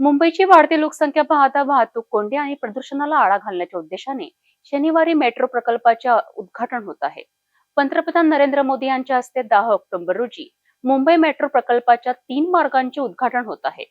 मुंबईची वाढती लोकसंख्या पाहता वाहतूक कोंडी आणि प्रदूषणाला आळा घालण्याच्या उद्देशाने शनिवारी मेट्रो प्रकल्पाचे उद्घाटन होत आहे. पंतप्रधान नरेंद्र मोदी यांच्या हस्ते दहा ऑक्टोबर रोजी मुंबई मेट्रो प्रकल्पाच्या तीन मार्गांचे उद्घाटन होत आहे.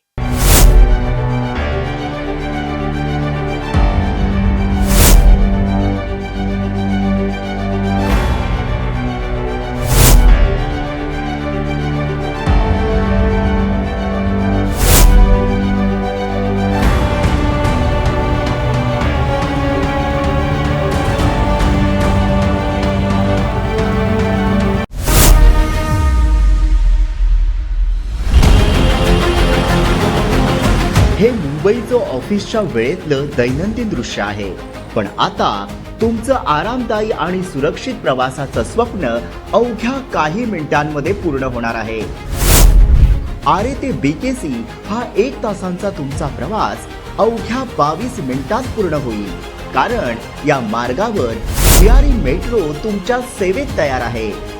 हे मुंबईचं ऑफिसच्या वेळेतलं दैनंदिन दृश्य आहे. पण आता तुमचं आरामदायी आणि सुरक्षित प्रवासाचं स्वप्न अवघ्या काही मिनिटांमध्ये पूर्ण होणार आहे. आरे ते बीकेसी हा एक तासांचा तुमचा प्रवास अवघ्या बावीस मिनिटात पूर्ण होईल. कारण या मार्गावर मेट्रो तुमच्या सेवेत तयार आहे.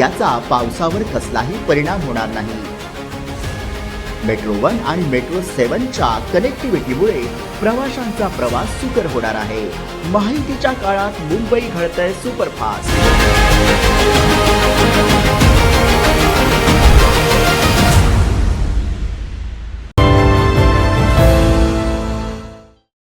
याचा पावसावर कसलाही परिणाम होणार नाही. मेट्रो वन आणि मेट्रो सेवनच्या कनेक्टिव्हिटीमुळे प्रवाशांचा प्रवास सुकर होणार आहे. माहितीच्या काळात मुंबई घडतंय सुपरफास्ट.